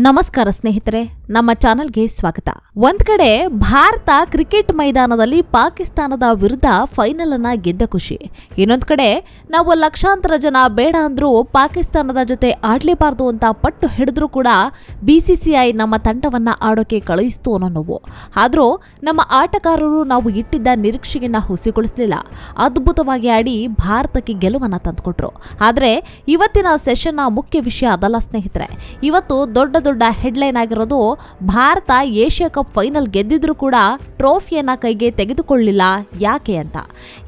ನಮಸ್ಕಾರ ಸ್ನೇಹಿತರೆ, ನಮ್ಮ ಚಾನೆಲ್ಗೆ ಸ್ವಾಗತ. ಒಂದ್ ಕಡೆ ಭಾರತ ಕ್ರಿಕೆಟ್ ಮೈದಾನದಲ್ಲಿ ಪಾಕಿಸ್ತಾನದ ವಿರುದ್ಧ ಫೈನಲ್ ಅನ್ನ ಗೆದ್ದ ಖುಷಿ. ಇನ್ನೊಂದ್ ಕಡೆ ನಾವು ಲಕ್ಷಾಂತರ ಜನ ಬೇಡ ಅಂದ್ರೂ ಪಾಕಿಸ್ತಾನದ ಜೊತೆ ಆಡ್ಲೇಬಾರ್ದು ಅಂತ ಪಟ್ಟು ಹಿಡಿದ್ರೂ ಕೂಡ ಬಿಸಿಸಿಐ ನಮ್ಮ ತಂಡವನ್ನ ಆಡೋಕೆ ಕಳುಹಿಸ್ತು ಅನ್ನೋ ನೋವು. ಆದ್ರೂ ನಮ್ಮ ಆಟಗಾರರು ನಾವು ಇಟ್ಟಿದ್ದ ನಿರೀಕ್ಷೆಯನ್ನ ಹುಸಿಗೊಳಿಸಲಿಲ್ಲ. ಅದ್ಭುತವಾಗಿ ಆಡಿ ಭಾರತಕ್ಕೆ ಗೆಲುವನ್ನ ತಂದುಕೊಟ್ರು. ಆದ್ರೆ ಇವತ್ತಿನ ಸೆಷನ್ನ ಮುಖ್ಯ ವಿಷಯ ಅದಲ್ಲ ಸ್ನೇಹಿತರೆ. ಇವತ್ತು ದೊಡ್ಡ ದೊಡ್ಡ ಹೆಡ್ಲೈನ್ ಆಗಿರೋದು, ಭಾರತ ಏಷ್ಯಾ ಕಪ್ ಫೈನಲ್ ಗೆದ್ದಿದ್ರು ಕೂಡ ಟ್ರೋಫಿಯನ್ನ ಕೈಗೆ ತೆಗೆದುಕೊಳ್ಳಿಲ್ಲ. ಯಾಕೆ ಅಂತ?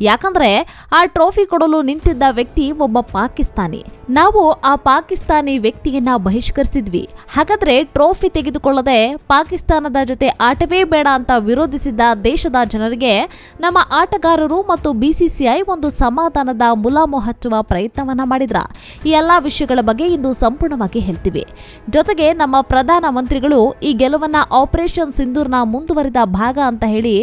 ಯಾಕಂದ್ರೆ ಆ ಟ್ರೋಫಿ ಕೊಡಲು ನಿಂತಿದ್ದ ವ್ಯಕ್ತಿ ಒಬ್ಬ ಪಾಕಿಸ್ತಾನಿ. ನಾವು ಆ ಪಾಕಿಸ್ತಾನಿ ವ್ಯಕ್ತಿಯನ್ನ ಬಹಿಷ್ಕರಿಸಿದ್ವಿ. ಹಾಗಾದ್ರೆ ಟ್ರೋಫಿ ತೆಗೆದುಕೊಳ್ಳದೆ ಪಾಕಿಸ್ತಾನದ ಜೊತೆ ಆಟವೇ ಬೇಡ ಅಂತ ವಿರೋಧಿಸಿದ್ದ ದೇಶದ ಜನರಿಗೆ ನಮ್ಮ ಆಟಗಾರರು ಮತ್ತು ಬಿಸಿಸಿಐ ಒಂದು ಸಮಾಧಾನದ ಮುಲಾಮು ಹಚ್ಚುವ ಪ್ರಯತ್ನವನ್ನ ಮಾಡಿದ್ರ? ಈ ಎಲ್ಲಾ ವಿಷಯಗಳ ಬಗ್ಗೆ ಇಂದು ಸಂಪೂರ್ಣವಾಗಿ ಹೇಳ್ತೀವಿ. ಜೊತೆಗೆ ನಮ್ಮ ಪ್ರಧಾನ ಮಂತ್ರಿಗಳು ಈ ಗೆಲುವನ್ನ ಆಪರೇಷನ್ ಸಿಂಧೂರ್ನ ಮುಂದುವರಿದ ಭಾಗ ಅಂತ ಹೇಳಿ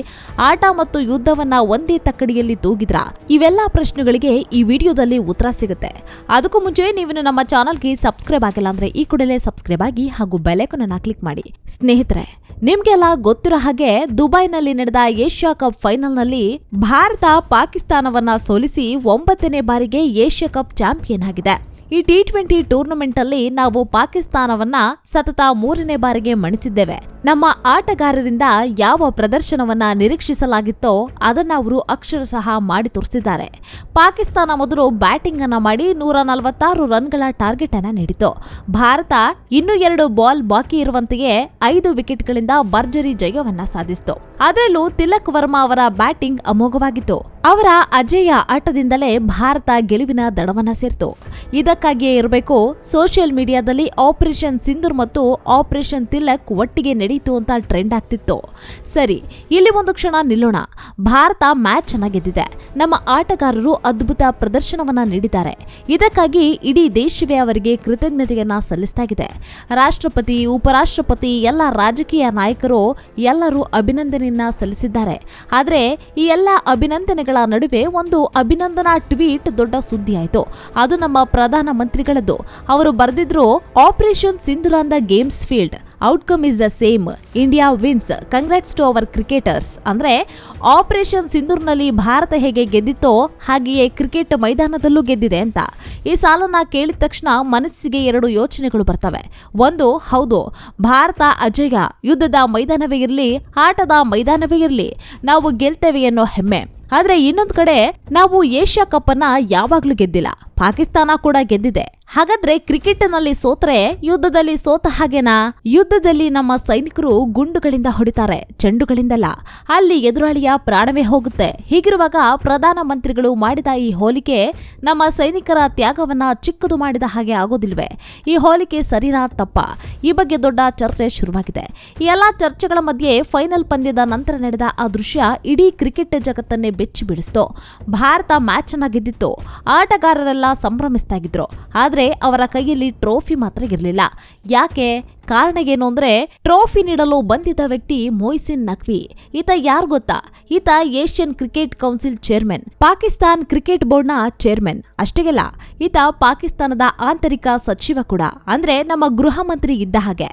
ಆಟ ಮತ್ತು ಯುದ್ಧವನ್ನ ಒಂದೇ ತಕ್ಕಡಿಯಲ್ಲಿ ತೂಗಿದ್ರ. ಇವೆಲ್ಲ ಪ್ರಶ್ನೆಗಳಿಗೆ ಈ ವಿಡಿಯೋದಲ್ಲಿ ಉತ್ತರ ಸಿಗುತ್ತೆ. ಅದಕ್ಕೂ ಮುಂಚೆ ನೀವು ನಮ್ಮ ಚಾನಲ್ಗೆ ಸಬ್ಸ್ಕ್ರೈಬ್ ಆಗಿಲ್ಲ ಅಂದ್ರೆ ಈ ಕೂಡಲೇ ಸಬ್ಸ್ಕ್ರೈಬ್ ಆಗಿ ಹಾಗೂ ಬೆಲೆಕನ್ ಅನ್ನ ಕ್ಲಿಕ್ ಮಾಡಿ. ಸ್ನೇಹಿತರೆ, ನಿಮ್ಗೆಲ್ಲ ಗೊತ್ತಿರೋ ಹಾಗೆ ದುಬೈನಲ್ಲಿ ನಡೆದ ಏಷ್ಯಾ ಕಪ್ ಫೈನಲ್ನಲ್ಲಿ ಭಾರತ ಪಾಕಿಸ್ತಾನವನ್ನ ಸೋಲಿಸಿ ಒಂಬತ್ತನೇ ಬಾರಿಗೆ ಏಷ್ಯಾ ಕಪ್ ಚಾಂಪಿಯನ್ ಆಗಿದೆ. ಈ ಟಿ ಟ್ವೆಂಟಿ ಟೂರ್ನಮೆಂಟ್ ಅಲ್ಲಿ ನಾವು ಪಾಕಿಸ್ತಾನವನ್ನ ಸತತ ಮೂರನೇ ಬಾರಿಗೆ ಮಣಿಸಿದ್ದೇವೆ. ನಮ್ಮ ಆಟಗಾರರಿಂದ ಯಾವ ಪ್ರದರ್ಶನವನ್ನ ನಿರೀಕ್ಷಿಸಲಾಗಿತ್ತೋ ಅದನ್ನ ಅವರು ಅಕ್ಷರಶಃ ಮಾಡಿ ತೋರಿಸಿದ್ದಾರೆ. ಪಾಕಿಸ್ತಾನ ಮೊದಲು ಬ್ಯಾಟಿಂಗ್ ಅನ್ನ ಮಾಡಿ ನೂರ ನಲವತ್ತಾರು ರನ್ಗಳ ಟಾರ್ಗೆಟ್ ಅನ್ನ ನೀಡಿತು ಭಾರತ ಇನ್ನೂ ಎರಡು ಬಾಲ್ ಬಾಕಿ ಇರುವಂತೆಯೇ ಐದು ವಿಕೆಟ್ಗಳಿಂದ ಭರ್ಜರಿ ಜಯವನ್ನ ಸಾಧಿಸಿತು. ಅದರಲ್ಲೂ ತಿಲಕ್ ವರ್ಮಾ ಅವರ ಬ್ಯಾಟಿಂಗ್ ಅಮೋಘವಾಗಿತ್ತು. ಅವರ ಅಜೇಯ ಆಟದಿಂದಲೇ ಭಾರತ ಗೆಲುವಿನ ದಡವನ್ನ ಸೇರ್ತು. ಇದಕ್ಕಾಗಿಯೇ ಇರಬೇಕು, ಸೋಷಿಯಲ್ ಮೀಡಿಯಾದಲ್ಲಿ ಆಪರೇಷನ್ ಸಿಂಧೂರ್ ಮತ್ತು ಆಪರೇಷನ್ ತಿಲಕ್ ಒಟ್ಟಿಗೆ ನಡೀತು ಅಂತ ಟ್ರೆಂಡ್ ಆಗ್ತಿತ್ತು. ಸರಿ, ಇಲ್ಲಿ ಒಂದು ಕ್ಷಣ ನಿಲ್ಲೋಣ. ಭಾರತ ಮ್ಯಾಚ್ ಚೆನ್ನಾಗಿದ್ದಿದೆ. ಗೆದ್ದಿದೆ ನಮ್ಮ ಆಟಗಾರರು ಅದ್ಭುತ ಪ್ರದರ್ಶನವನ್ನ ನೀಡಿದ್ದಾರೆ. ಇದಕ್ಕಾಗಿ ಇಡೀ ದೇಶವೇ ಅವರಿಗೆ ಕೃತಜ್ಞತೆಯನ್ನ ಸಲ್ಲಿಸ್ತಾಗಿದೆ. ರಾಷ್ಟ್ರಪತಿ, ಉಪರಾಷ್ಟ್ರಪತಿ, ಎಲ್ಲ ರಾಜಕೀಯ ನಾಯಕರು ಎಲ್ಲರೂ ಅಭಿನಂದನೆಯನ್ನ ಸಲ್ಲಿಸಿದ್ದಾರೆ. ಆದರೆ, ಈ ಎಲ್ಲ ಅಭಿನಂದನೆಗಳ ನಡುವೆ ಒಂದು ಅಭಿನಂದನಾ ಟ್ವೀಟ್ ದೊಡ್ಡ ಸುದ್ದಿ ಆಯಿತು. ಅದು ನಮ್ಮ ಪ್ರಧಾನಮಂತ್ರಿಗಳದ್ದು ಅವರು ಬರೆದಿದ್ರು operation ಸಿಂಧುರಾಂದ games field. Outcome is the same India wins congrats to our cricketers ಅಂದರೆ ಆಪರೇಷನ್ ಸಿಂಧೂರ್ನಲ್ಲಿ ಭಾರತ ಹೇಗೆ ಗೆದ್ದಿತ್ತೋ ಹಾಗೆಯೇ ಕ್ರಿಕೆಟ್ ಮೈದಾನದಲ್ಲೂ ಗೆದ್ದಿದೆ ಅಂತ. ಈ ಸಾಲನ್ನ ಕೇಳಿದ ತಕ್ಷಣ ಮನಸ್ಸಿಗೆ ಎರಡು ಯೋಚನೆಗಳು ಬರ್ತವೆ. ಒಂದು, ಹೌದು, ಭಾರತ ಅಜಯ. ಯುದ್ಧದ ಮೈದಾನವೇ ಇರಲಿ, ಆಟದ ಮೈದಾನವೇ ಇರಲಿ. ನಾವು ಗೆಲ್ತೇವೆ ಅನ್ನೋ ಹೆಮ್ಮೆ. ಆದರೆ ಇನ್ನೊಂದು ಕಡೆ, ನಾವು ಏಷ್ಯಾ ಕಪ್ ಅನ್ನ ಯಾವಾಗ್ಲೂ ಗೆದ್ದಿಲ್ಲ. ಪಾಕಿಸ್ತಾನ ಕೂಡ ಗೆದ್ದಿದೆ. ಹಾಗಾದ್ರೆ ಕ್ರಿಕೆಟ್ನಲ್ಲಿ ಸೋತ್ರೆ ಯುದ್ಧದಲ್ಲಿ ಸೋತ ಹಾಗೇನಾ? ಯುದ್ಧದಲ್ಲಿ ನಮ್ಮ ಸೈನಿಕರು ಗುಂಡುಗಳಿಂದ ಹೊಡಿತಾರೆ, ಚೆಂಡುಗಳಿಂದಲ್ಲ. ಅಲ್ಲಿ ಎದುರಾಳಿಯ ಪ್ರಾಣವೇ ಹೋಗುತ್ತೆ. ಹೀಗಿರುವಾಗ ಪ್ರಧಾನ ಮಂತ್ರಿಗಳು ಮಾಡಿದ ಈ ಹೋಲಿಕೆ ನಮ್ಮ ಸೈನಿಕರ ತ್ಯಾಗವನ್ನ ಚಿಕ್ಕದು ಮಾಡಿದ ಹಾಗೆ ಆಗೋದಿಲ್ವೇ? ಈ ಹೋಲಿಕೆ ಸರಿನಾ ತಪ್ಪ? ಈ ಬಗ್ಗೆ ದೊಡ್ಡ ಚರ್ಚೆ ಶುರುವಾಗಿದೆ. ಈ ಎಲ್ಲಾ ಚರ್ಚೆಗಳ ಮಧ್ಯೆ ಫೈನಲ್ ಪಂದ್ಯದ ನಂತರ ನಡೆದ ಆ ದೃಶ್ಯ ಇಡೀ ಕ್ರಿಕೆಟ್ ಜಗತ್ತನ್ನೇ ಬೆಚ್ಚಿ ಬಿಡಿಸ್ತು ಭಾರತ ಮ್ಯಾಚ್ ಅನ್ನ ಗೆದ್ದಿತ್ತು. ಆಟಗಾರರೆಲ್ಲ ಸಂಭ್ರಮಿಸ್ತಾ ಇದ್ರು. ಆದ್ರೆ ಅವರ ಕೈಯಲ್ಲಿ ಟ್ರೋಫಿ ಮಾತ್ರ ಇರಲಿಲ್ಲ. ಯಾಕೆ? ಕಾರಣ ಏನು ಅಂದ್ರೆ ಟ್ರೋಫಿ ನೀಡಲು ಬಂದಿದ್ದ ವ್ಯಕ್ತಿ ಮೊಯ್ಸಿನ್ ನಕ್ವಿ ಈತ ಯಾರು ಗೊತ್ತಾ? ಈತ Asian cricket council chairman, Pakistan cricket ಬೋರ್ಡ್ನ ಚೇರ್ಮನ್. ಅಷ್ಟೇಗಲ್ಲ, ಈತ ಪಾಕಿಸ್ತಾನದ ಆಂತರಿಕ ಸಚಿವ ಕೂಡ. ಅಂದ್ರೆ ನಮ್ಮ ಗೃಹ ಮಂತ್ರಿ ಇದ್ದ ಹಾಗೆ.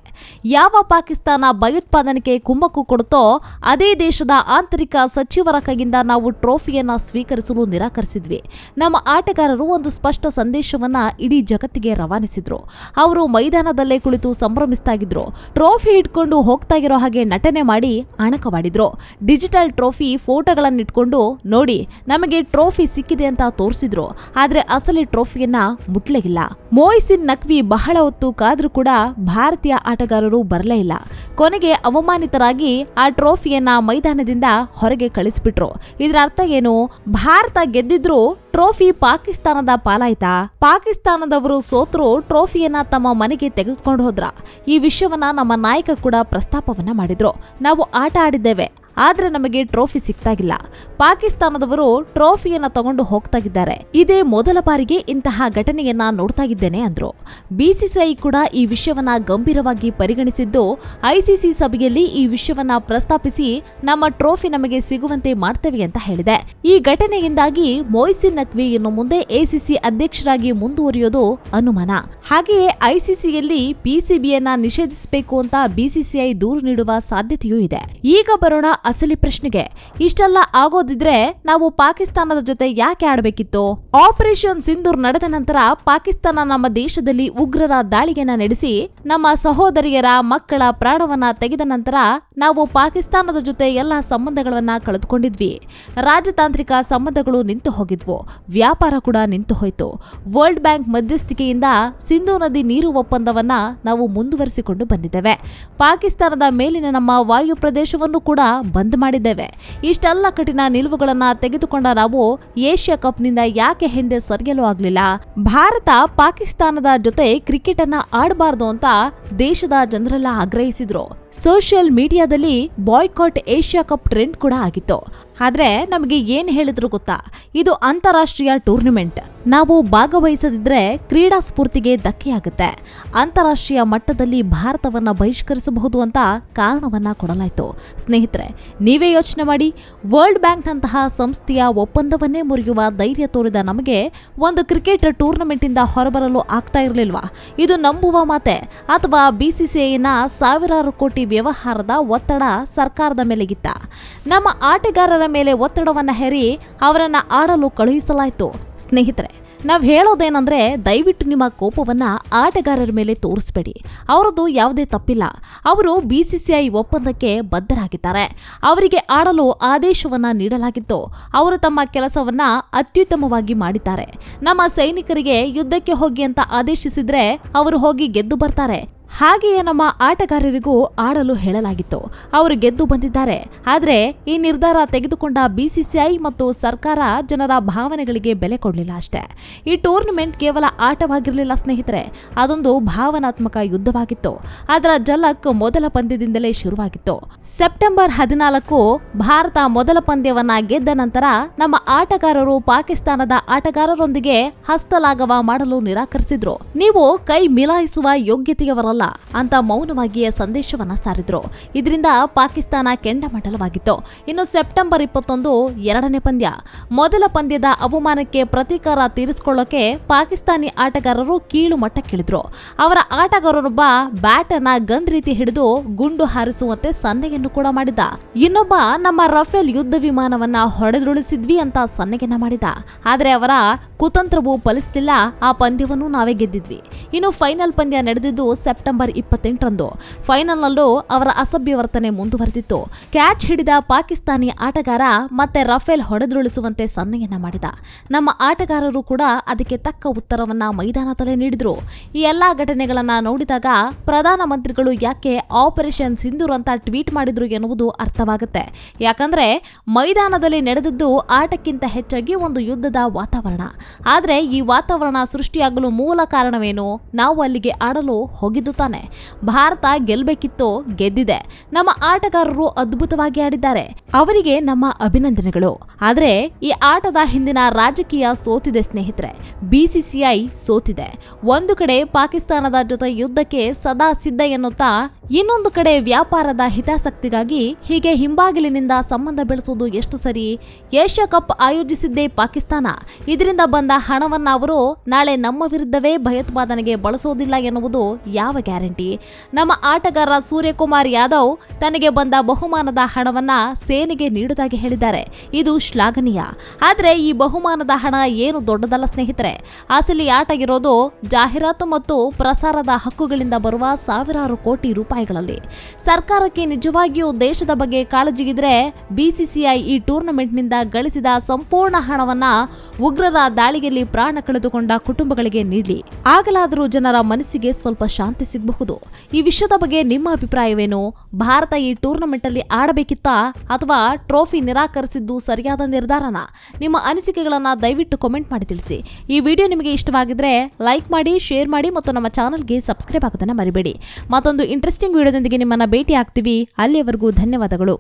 ಯಾವ ಪಾಕಿಸ್ತಾನ ಭಯೋತ್ಪಾದನೆಗೆ ಕುಮ್ಮಕ್ಕು ಕೊಡುತ್ತೋ, ಅದೇ ದೇಶದ ಆಂತರಿಕ ಸಚಿವರ ಕೈಯಿಂದ ನಾವು ಟ್ರೋಫಿಯನ್ನ ಸ್ವೀಕರಿಸಲು ನಿರಾಕರಿಸಿದ್ವಿ. ನಮ್ಮ ಆಟಗಾರರು ಒಂದು ಸ್ಪಷ್ಟ ಸಂದೇಶವನ್ನ ಇಡೀ ಜಗತ್ತಿಗೆ ರವಾನಿಸಿದ್ರು. ಅವರು ಮೈದಾನದಲ್ಲೇ ಕುಳಿತು ಸಂಭ್ರಮಿಸ್ತಾ ಇದ್ರು ಟ್ರೋಫಿ ಇಟ್ಕೊಂಡು ಹೋಗ್ತಾ ಇರೋ ಹಾಗೆ ನಟನೆ ಮಾಡಿ ಅಣಕವಾಡಿದ್ರು ಡಿಜಿಟಲ್ ಟ್ರೋಫಿ ಫೋಟೋಗಳನ್ನು ಇಟ್ಕೊಂಡು ನೋಡಿ, ನಮಗೆ ಟ್ರೋಫಿ ಸಿಕ್ಕಿದೆ ಅಂತ ತೋರಿಸಿದ್ರು. ಆದ್ರೆ ಅಸಲಿ ಟ್ರೋಫಿಯನ್ನ ಮುಟ್ಲೇ ಇಲ್ಲ ಮೋಯ್ಸಿನ್ ನಕ್ವಿ ಬಹಳ ಹೊತ್ತು ಕಾದ್ರೂ ಕೂಡ ಭಾರತೀಯ ಆಟಗಾರರು ಬರಲೇ ಇಲ್ಲ. ಕೊನೆಗೆ ಅವಮಾನಿತರಾಗಿ ಆ ಟ್ರೋಫಿಯನ್ನ ಮೈದಾನದಿಂದ ಹೊರಗೆ ಕಳಿಸ್ಬಿಟ್ರು. ಇದರ ಅರ್ಥ ಏನು, ಭಾರತ ಗೆದ್ದಿದ್ರು ಟ್ರೋಫಿ ಪಾಕಿಸ್ತಾನದ ಪಾಲಾಯ್ತಾ? ಪಾಕಿಸ್ತಾನದವರು ಸೋತರು, ಟ್ರೋಫಿಯನ್ನ ತಮ್ಮ ಮನೆಗೆ ತೆಗೆದುಕೊಂಡು ಹೋದ್ರ? ಈ ವಿಷಯವನ್ನ ನಮ್ಮ ನಾಯಕ ಕೂಡ ಪ್ರಸ್ತಾಪವನ್ನ ಮಾಡಿದ್ರು. ನಾವು ಆಟ ಆಡಿದ್ದೇವೆ. ಆದ್ರೆ ನಮಗೆ ಟ್ರೋಫಿ ಸಿಗ್ತಾಗಿಲ್ಲ. ಪಾಕಿಸ್ತಾನದವರು ಟ್ರೋಫಿಯನ್ನು ತಗೊಂಡು ಹೋಗ್ತಾಗಿದ್ದಾರೆ ಇದೇ ಮೊದಲ ಬಾರಿಗೆ ಇಂತಹ ಘಟನೆಯನ್ನ ನೋಡ್ತಾ ಇದ್ದೇನೆ ಅಂದ್ರು. ಬಿಸಿಸಿಐ ಕೂಡ ಈ ವಿಷಯವನ್ನ ಗಂಭೀರವಾಗಿ ಪರಿಗಣಿಸಿದ್ದು ಐಸಿಸಿ ಸಭೆಯಲ್ಲಿ ಈ ವಿಷಯವನ್ನ ಪ್ರಸ್ತಾಪಿಸಿ ನಮ್ಮ ಟ್ರೋಫಿ ನಮಗೆ ಸಿಗುವಂತೆ ಮಾಡ್ತೇವೆ ಅಂತ ಹೇಳಿದೆ. ಈ ಘಟನೆಯಿಂದಾಗಿ ಮೊಯ್ಸಿನ್ ನಕ್ವಿ ಇನ್ನು ಮುಂದೆ ಎಸಿಸಿ ಅಧ್ಯಕ್ಷರಾಗಿ ಮುಂದುವರಿಯೋದು ಅನುಮಾನ. ಹಾಗೆಯೇ ಐಸಿಸಿಯಲ್ಲಿ ಪಿಸಿಬಿಯನ್ನ ನಿಷೇಧಿಸಬೇಕು ಅಂತ ಬಿಸಿಸಿಐ ದೂರು ನೀಡುವ ಸಾಧ್ಯತೆಯೂ ಇದೆ. ಈಗ ಬರೋಣ ಅಸಲಿ ಪ್ರಶ್ನೆಗೆ. ಇಷ್ಟೆಲ್ಲ ಆಗೋದಿದ್ರೆ ನಾವು ಪಾಕಿಸ್ತಾನದ ಜೊತೆ ಯಾಕೆ ಆಡಬೇಕಿತ್ತು? ಆಪರೇಷನ್ ಸಿಂಧೂರ್ ನಡೆದ ನಂತರ ಪಾಕಿಸ್ತಾನ ನಮ್ಮ ದೇಶದಲ್ಲಿ ಉಗ್ರರ ದಾಳಿಯನ್ನ ನಡೆಸಿ, ನಮ್ಮ ಸಹೋದರಿಯರ ಮಕ್ಕಳ ಪ್ರಾಣವನ್ನ ತೆಗೆದ ನಂತರ ನಾವು ಪಾಕಿಸ್ತಾನದ ಜೊತೆ ಎಲ್ಲ ಸಂಬಂಧಗಳನ್ನ ಕಳೆದುಕೊಂಡಿದ್ವಿ. ರಾಜತಾಂತ್ರಿಕ ಸಂಬಂಧಗಳು ನಿಂತು ಹೋಗಿದ್ವು. ವ್ಯಾಪಾರ ಕೂಡ ನಿಂತು ಹೋಯಿತು. ವರ್ಲ್ಡ್ ಬ್ಯಾಂಕ್ ಮಧ್ಯಸ್ಥಿಕೆಯಿಂದ ಸಿಂಧೂ ನದಿ ನೀರು ಒಪ್ಪಂದವನ್ನ ನಾವು ಮುಂದುವರಿಸಿಕೊಂಡು ಬಂದಿದ್ದೇವೆ. ಪಾಕಿಸ್ತಾನದ ಮೇಲಿನ ನಮ್ಮ ವಾಯು ಪ್ರದೇಶವನ್ನು ಕೂಡ ಬಂದ್ ಮಾಡಿದ್ದೇವೆ. ಇಷ್ಟೆಲ್ಲ ಕಠಿಣ ನಿಲುವುಗಳನ್ನ ತೆಗೆದುಕೊಂಡ ನಾವು ಏಷ್ಯಾ ಕಪ್ನಿಂದ ಯಾಕೆ ಹಿಂದೆ ಸರಿಯಲು ಆಗ್ಲಿಲ್ಲ? ಭಾರತ ಪಾಕಿಸ್ತಾನದ ಜೊತೆ ಕ್ರಿಕೆಟ್ ಅನ್ನ ಆಡಬಾರ್ದು ಅಂತ ದೇಶದ ಜನರೆಲ್ಲ ಆಗ್ರಹಿಸಿದ್ರು. ಸೋಷಿಯಲ್ ಮೀಡಿಯಾದಲ್ಲಿ ಬಾಯ್ಕಾಟ್ ಏಷ್ಯಾ ಕಪ್ ಟ್ರೆಂಡ್ ಕೂಡ ಆಗಿತ್ತು. ಆದ್ರೆ ನಮಗೆ ಏನ್ ಹೇಳಿದ್ರು ಗೊತ್ತಾ? ಇದು ಅಂತಾರಾಷ್ಟ್ರೀಯ ಟೂರ್ನಿಮೆಂಟ್. ನಾವು ಭಾಗವಹಿಸದಿದ್ರೆ ಕ್ರೀಡಾ ಸ್ಫೂರ್ತಿಗೆ ಧಕ್ಕೆಯಾಗುತ್ತೆ ಅಂತಾರಾಷ್ಟ್ರೀಯ ಮಟ್ಟದಲ್ಲಿ ಭಾರತವನ್ನ ಬಹಿಷ್ಕರಿಸಬಹುದು ಅಂತ ಕಾರಣವನ್ನ ಕೊಡಲಾಯಿತು. ಸ್ನೇಹಿತರೆ, ನೀವೇ ಯೋಚನೆ ಮಾಡಿ. ವರ್ಲ್ಡ್ ಬ್ಯಾಂಕ್ನಂತಹ ಸಂಸ್ಥೆಯ ಒಪ್ಪಂದವನ್ನೇ ಮುರಿಯುವ ಧೈರ್ಯ ತೋರಿದ ನಮಗೆ ಒಂದು ಕ್ರಿಕೆಟ್ ಟೂರ್ನಮೆಂಟ್ ಇಂದ ಹೊರಬರಲು ಆಗ್ತಾ ಇರಲಿಲ್ವಾ? ಇದು ನಂಬುವ ಮಾತೆ? ಅಥವಾ ಬಿಸಿಸಿಐನ ಸಾವಿರಾರು ಕೋಟಿ ವ್ಯವಹಾರದ ಒತ್ತಡ ಸರ್ಕಾರದ ಮೇಲೆಗಿತ್ತ. ನಮ್ಮ ಆಟಗಾರರ ಮೇಲೆ ಒತ್ತಡವನ್ನ ಹೇರಿ ಅವರನ್ನ ಆಡಲು ಕಳುಹಿಸಲಾಯಿತು. ಸ್ನೇಹಿತರೆ, ನಾವು ಹೇಳೋದೇನಂದ್ರೆ ದಯವಿಟ್ಟು ನಿಮ್ಮ ಕೋಪವನ್ನ ಆಟಗಾರರ ಮೇಲೆ ತೋರಿಸ್ಬೇಡಿ. ಅವರದ್ದು ಯಾವುದೇ ತಪ್ಪಿಲ್ಲ. ಅವರು ಬಿಸಿಸಿಐ ಒಪ್ಪಂದಕ್ಕೆ ಬದ್ಧರಾಗಿದ್ದಾರೆ. ಅವರಿಗೆ ಆಡಲು ಆದೇಶವನ್ನ ನೀಡಲಾಗಿತ್ತು. ಅವರು ತಮ್ಮ ಕೆಲಸವನ್ನ ಅತ್ಯುತ್ತಮವಾಗಿ ಮಾಡಿದ್ದಾರೆ. ನಮ್ಮ ಸೈನಿಕರಿಗೆ ಯುದ್ಧಕ್ಕೆ ಹೋಗಿ ಅಂತ ಆದೇಶಿಸಿದ್ರೆ ಅವರು ಹೋಗಿ ಗೆದ್ದು ಬರ್ತಾರೆ. ಹಾಗೆಯೇ ನಮ್ಮ ಆಟಗಾರರಿಗೂ ಆಡಲು ಹೇಳಲಾಗಿತ್ತು. ಅವರು ಗೆದ್ದು ಬಂದಿದ್ದಾರೆ. ಆದರೆ ಈ ನಿರ್ಧಾರ ತೆಗೆದುಕೊಂಡ ಬಿಸಿಸಿಐ ಮತ್ತು ಸರ್ಕಾರ ಜನರ ಭಾವನೆಗಳಿಗೆ ಬೆಲೆ ಕೊಡಲಿಲ್ಲ ಅಷ್ಟೇ. ಈ ಟೂರ್ನಮೆಂಟ್ ಕೇವಲ ಆಟವಾಗಿರಲಿಲ್ಲ ಸ್ನೇಹಿತರೆ, ಅದೊಂದು ಭಾವನಾತ್ಮಕ ಯುದ್ಧವಾಗಿತ್ತು. ಅದರ ಜಲಕ್ ಮೊದಲ ಪಂದ್ಯದಿಂದಲೇ ಶುರುವಾಗಿತ್ತು. ಸೆಪ್ಟೆಂಬರ್ ಹದಿನಾಲ್ಕು ಭಾರತ ಮೊದಲ ಪಂದ್ಯವನ್ನ ಗೆದ್ದ ನಂತರ ನಮ್ಮ ಆಟಗಾರರು ಪಾಕಿಸ್ತಾನದ ಆಟಗಾರರೊಂದಿಗೆ ಹಸ್ತಲಾಘವ ಮಾಡಲು ನಿರಾಕರಿಸಿದ್ರು. ನೀವು ಕೈ ಮಿಲಾಯಿಸುವ ಯೋಗ್ಯತೆಯವರಲ್ಲ. ಅಂತ ಮೌನವಾಗಿಯೇ ಸಂದೇಶವನ್ನ ಸಾರಿದ್ರು. ಇದರಿಂದ ಪಾಕಿಸ್ತಾನ ಕೆಂಡಮಂಡಲವಾಗಿತ್ತು ಇನ್ನು ಸೆಪ್ಟೆಂಬರ್ ಇಪ್ಪತ್ತೊಂದು ಎರಡನೇ ಪಂದ್ಯ. ಮೊದಲ ಪಂದ್ಯದ ಅವಮಾನಕ್ಕೆ ಪ್ರತೀಕಾರ ತೀರಿಸಿಕೊಳ್ಳೋಕೆ ಪಾಕಿಸ್ತಾನಿ ಆಟಗಾರರು ಕೀಳು ಮಟ್ಟಕ್ಕಿಳಿದ್ರು ಅವರ ಆಟಗಾರರೊಬ್ಬ ಬ್ಯಾಟ್ ಅನ್ನ ಗನ್ ರೀತಿ ಹಿಡಿದು ಗುಂಡು ಹಾರಿಸುವಂತೆ ಸನ್ನೆಯನ್ನು ಕೂಡ ಮಾಡಿದ. ಇನ್ನೊಬ್ಬ ನಮ್ಮ ರಫೇಲ್ ಯುದ್ಧ ವಿಮಾನವನ್ನ ಹೊಡೆದುರುಳಿಸಿದ್ವಿ ಅಂತ ಸನ್ನೆಯನ್ನ ಮಾಡಿದ. ಆದರೆ ಅವರ ಕುತಂತ್ರವು ಫಲಿಸ್ತಿಲ್ಲ, ಆ ಪಂದ್ಯವನ್ನು ನಾವೇ ಗೆದ್ದಿದ್ವಿ. ಇನ್ನು ಫೈನಲ್ ಪಂದ್ಯ ನಡೆದಿದ್ದು ಸೆಪ್ಟೆಂಬರ್ ಇಪ್ಪತ್ತೆಂಟರಂದು ಫೈನಲ್ನಲ್ಲೂ ಅವರ ಅಸಭ್ಯ ವರ್ತನೆ ಮುಂದುವರೆದಿತ್ತು. ಕ್ಯಾಚ್ ಹಿಡಿದ ಪಾಕಿಸ್ತಾನಿ ಆಟಗಾರ ಮತ್ತೆ ರಫೇಲ್ ಹೊಡೆದುರುಳಿಸುವಂತೆ ಸನ್ನೆಯನ್ನ ಮಾಡಿದ. ನಮ್ಮ ಆಟಗಾರರು ಕೂಡ ಅದಕ್ಕೆ ತಕ್ಕ ಉತ್ತರವನ್ನ ಮೈದಾನದಲ್ಲೇ ನೀಡಿದ್ರು. ಈ ಎಲ್ಲಾ ಘಟನೆಗಳನ್ನ ನೋಡಿದಾಗ ಪ್ರಧಾನಮಂತ್ರಿಗಳು ಯಾಕೆ ಆಪರೇಷನ್ ಸಿಂಧೂರ್ ಅಂತ ಟ್ವೀಟ್ ಮಾಡಿದ್ರು ಎನ್ನುವುದು ಅರ್ಥವಾಗುತ್ತೆ. ಯಾಕಂದ್ರೆ ಮೈದಾನದಲ್ಲಿ ನಡೆದದ್ದು ಆಟಕ್ಕಿಂತ ಹೆಚ್ಚಾಗಿ ಒಂದು ಯುದ್ಧದ ವಾತಾವರಣ. ಆದರೆ ಈ ವಾತಾವರಣ ಸೃಷ್ಟಿಯಾಗಲು ಮೂಲ ಕಾರಣವೇನು? ನಾವು ಅಲ್ಲಿಗೆ ಆಡಲು ಹೋಗಿದ್ದು ತಾನೆ ಭಾರತ ಗೆಲ್ಬೇಕಿತ್ತು ಗೆದ್ದಿದೆ. ನಮ್ಮ ಆಟಗಾರರು ಅದ್ಭುತವಾಗಿ ಆಡಿದ್ದಾರೆ. ಅವರಿಗೆ ನಮ್ಮ ಅಭಿನಂದನೆಗಳು. ಆದ್ರೆ ಈ ಆಟದ ಹಿಂದಿನ ರಾಜಕೀಯ ಸೋತಿದೆ ಸ್ನೇಹಿತರೆ. ಬಿಸಿಸಿಐ ಸೋತಿದೆ. ಒಂದು ಕಡೆ ಪಾಕಿಸ್ತಾನದ ಜೊತೆ ಯುದ್ಧಕ್ಕೆ ಸದಾ ಸಿದ್ಧ ಎನ್ನುತ್ತಾ, ಇನ್ನೊಂದು ಕಡೆ ವ್ಯಾಪಾರದ ಹಿತಾಸಕ್ತಿಗಾಗಿ ಹೀಗೆ ಹಿಂಬಾಗಿಲಿನಿಂದ ಸಂಬಂಧ ಬೆಳೆಸೋದು ಎಷ್ಟು ಸರಿ? ಏಷ್ಯಾ ಕಪ್ ಆಯೋಜಿಸಿದ್ದೇ ಪಾಕಿಸ್ತಾನ. ಇದರಿಂದ ಬಂದ ಹಣವನ್ನ ಅವರು ನಾಳೆ ನಮ್ಮ ವಿರುದ್ಧವೇ ಭಯೋತ್ಪಾದನೆಗೆ ಬಳಸೋದಿಲ್ಲ ಎನ್ನುವುದು ಯಾವ ಗ್ಯಾರಂಟಿ. ನಮ್ಮ ಆಟಗಾರ ಸೂರ್ಯಕುಮಾರ್ ಯಾದವ್ ತನಗೆ ಬಂದ ಬಹುಮಾನದ ಹಣವನ್ನ ಸೇನೆಗೆ ನೀಡುವುದಾಗಿ ಹೇಳಿದ್ದಾರೆ. ಇದು ಶ್ಲಾಘನೀಯ. ಆದರೆ ಈ ಬಹುಮಾನದ ಹಣ ಏನು ದೊಡ್ಡದಲ್ಲ ಸ್ನೇಹಿತರೆ? ಅಸಲಿ ಆಟ ಜಾಹೀರಾತು ಮತ್ತು ಪ್ರಸಾರದ ಹಕ್ಕುಗಳಿಂದ ಬರುವ ಸಾವಿರಾರು ಕೋಟಿ ರೂಪಾಯಿಗಳಲ್ಲಿ. ಸರ್ಕಾರಕ್ಕೆ ನಿಜವಾಗಿಯೂ ದೇಶದ ಬಗ್ಗೆ ಕಾಳಜಿಗಿದ್ರೆ ಬಿಸಿಸಿಐ ಈ ಟೂರ್ನಮೆಂಟ್ನಿಂದ ಗಳಿಸಿದ ಸಂಪೂರ್ಣ ಹಣವನ್ನ ಉಗ್ರರ ದಾಳಿಯಲ್ಲಿ ಪ್ರಾಣ ಕಳೆದುಕೊಂಡ ಕುಟುಂಬಗಳಿಗೆ ನೀಡಲಿ. ಆಗಲಾದರೂ ಜನರ ಮನಸ್ಸಿಗೆ ಸ್ವಲ್ಪ ಶಾಂತಿ ಸಿಗಬಹುದು. ಈ ವಿಷಯದ ಬಗ್ಗೆ ನಿಮ್ಮ ಅಭಿಪ್ರಾಯವೇನು? ಭಾರತ ಈ ಟೂರ್ನಮೆಂಟ್ ಅಲ್ಲಿ ಆಡಬೇಕಿತ್ತಾ ಅಥವಾ ಟ್ರೋಫಿ ನಿರಾಕರಿಸಿದ್ದು ಸರಿಯಾದ ನಿರ್ಧಾರನ? ನಿಮ್ಮ ಅನಿಸಿಕೆಗಳನ್ನು ದಯವಿಟ್ಟು ಕಾಮೆಂಟ್ ಮಾಡಿ ತಿಳಿಸಿ. ಈ ವಿಡಿಯೋ ನಿಮಗೆ ಇಷ್ಟವಾಗಿದ್ರೆ ಲೈಕ್ ಮಾಡಿ ಶೇರ್ ಮಾಡಿ ಮತ್ತು ನಮ್ಮ ಚಾನಲ್ಗೆ ಸಬ್ಸ್ಕ್ರೈಬ್ ಆಗೋದನ್ನ ಮರಿಬೇಡಿ. ಮತ್ತೊಂದು ಇಂಟ್ರೆಸ್ಟಿಂಗ್ ವಿಡಿಯೋದೊಂದಿಗೆ ನಿಮ್ಮನ್ನ ಭೇಟಿ ಆಗ್ತೀವಿ ಅಲ್ಲಿಯವರೆಗೂ ಧನ್ಯವಾದಗಳು.